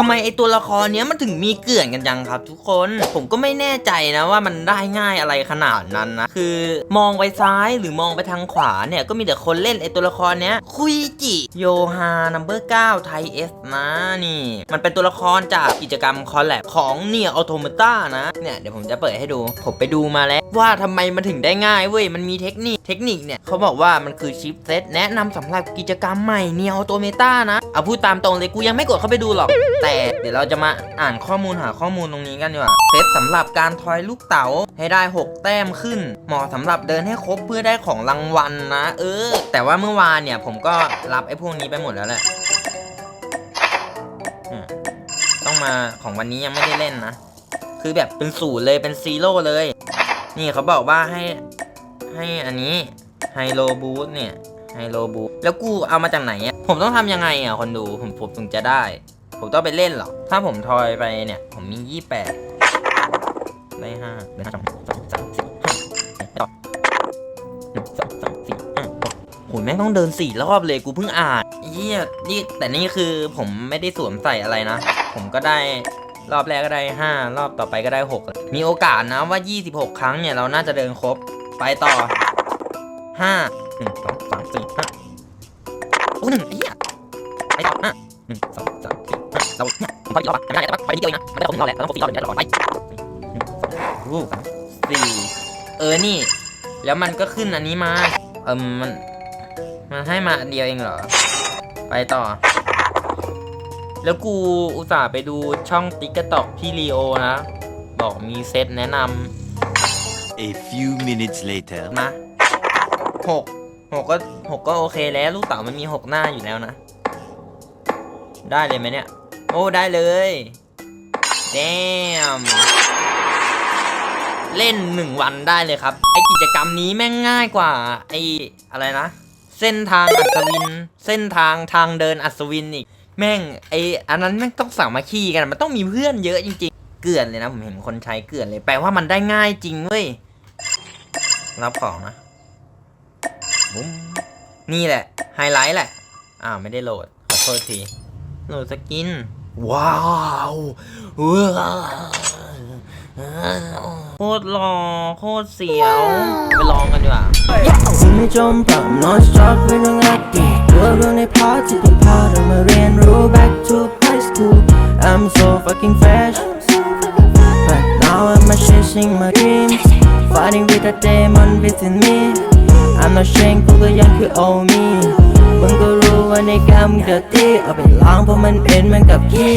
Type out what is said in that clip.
ทำไมไอตัวละครเนี้ยมันถึงมีเกลื่อนกันจังครับ ทุกคนผมก็ไม่แน่ใจนะว่ามันได้ง่ายอะไรขนาดนั้นนะคือมองไปซ้ายหรือมองไปทางขวาเนี่ยก็มีแต่คนเล่นไอตัวละครเนี้ยคุยจิโยฮานัมเบอร์9ไทเอสนะนี่ มันเป็นตัวละครจากกิจกรรมคอลแลบของเนียออโตม t ต a นะเนี่ยเดี๋ยวผมจะเปิดให้ดูผมไปดูมาแล้ว ว่าทำไมมันถึงได้ง่ายเว้ยมันมีเทคนิคเทคนิคเนี่ยเขาบอกว่ามันคือชิปเซตแนะนำสำหรับกิจกรรมใหม่เนียออโตเมต้านะเอาพูดตามตรงเลยกูยังไม่กดเข้าไปดูหรอกแต่เดี๋ยวเราจะมาอ่านข้อมูลหาข้อมูลตรงนี้กันดีกว่าเซตสำหรับการทอยลูกเต๋าให้ได้ 6 แต้มขึ้น เหมาะสำหรับเดินให้ครบเพื่อได้ของรางวัลนะ เออ แต่ว่าเมื่อวานเนี่ยผมก็รับไอ้พวกนี้ไปหมดแล้วแหละต้องมาของวันนี้ยังไม่ได้เล่นนะ คือแบบเป็นศูนย์เลยเป็นซีโร่เลย นี่เขาบอกว่าให้ให้อันนี้ไฮโลบูสเนี่ยไฮโลบูสแล้วกูเอามาจากไหนอะผมต้องทำยังไงอะคนดูผมผมถึงจะได้ ผมต้องไปเล่นหรอ ถ้าผมทอยไปเนี่ย ผมมี28ได้ห้าได้ห้าสองสองสามสี่ห้าหนึ่งสองสามสี่ห้าโหแม่งต้องเดินสี่รอบเลยกูเพิ่งอ่านเยี่ยนี่แต่นี่คือผมไม่ได้สวมใส่อะไรนะ ผมก็ได้รอบแรกก็ได้ 5 รอบต่อไปก็ได้ 6 มีโอกาสนะว่า 26 ครั้งเนี่ย เราน่าจะเดินครบ ไปต่อ 5 1 2 3 4 5โอ้หนึ่งเยี่ยไปต่อ5 1 2 เราเนี่ยผมพออีกรอบอะไม่ได้แต่ว่าไปนิดเดียวเองนะไม่ได้ครบถึงรอบแหละเราต้องครบสี่รอบถึงจะได้รางวัลไปหนึ่งสองโอ้สามสี่เออนี่ แล้วมันก็ขึ้นอันนี้มา เออมันมันให้มาอันเดียวเองเหรอ ไปต่อ แล้วกูอุตส่าห์ไปดูช่องติ๊กตอกพี่ลีโอนะ บอกมีเซตแนะน A few minutes later. ำนะหกหกก็หกก็โอเคแล้ว ลูกเต๋ามันมีหกหน้าอยู่แล้วนะ ได้เลยไหมเนี่ย โอ้ได้เลยแดมเล่นหนึ่งวันได้เลยครับ ไอกิจกรรมนี้แม่งง่ายกว่า ไออะไรนะ เส้นทางอัศวิน เส้นทางทางเดินอัศวินอีก แม่งไออันนั้นแม่งต้องสามัคคีกัน มันต้องมีเพื่อนเยอะจริง ๆ เกลื่อนเลยนะผมเห็นคนใช้เกลื่อนเลย แปลว่ามันได้ง่ายจริงเว้ย รับของนะบุ้มนี่แหละ ไฮไลท์แหละ อ้าวไม่ได้โหลด ขอโทษที โหลดสกิน ว้าวว้าวโคตรหล่อโคตรเสียว ไปลองกันดีกว่าคุณไม่จมปลับ non stop ไม่ต้องรักดีเรื่องเรื่องในพาร์ทที่ต้องพาเรามาเรียนรู้ back to high school I'm so fucking fresh but now I'm chasing my dreams fighting with a demon within me I'm not ashamed กูก็ยังคือ old me มึงก็รู้ว่า ในกรรมเดือดที่เอาไปล้างเพราะมันเป็นมันกับขี้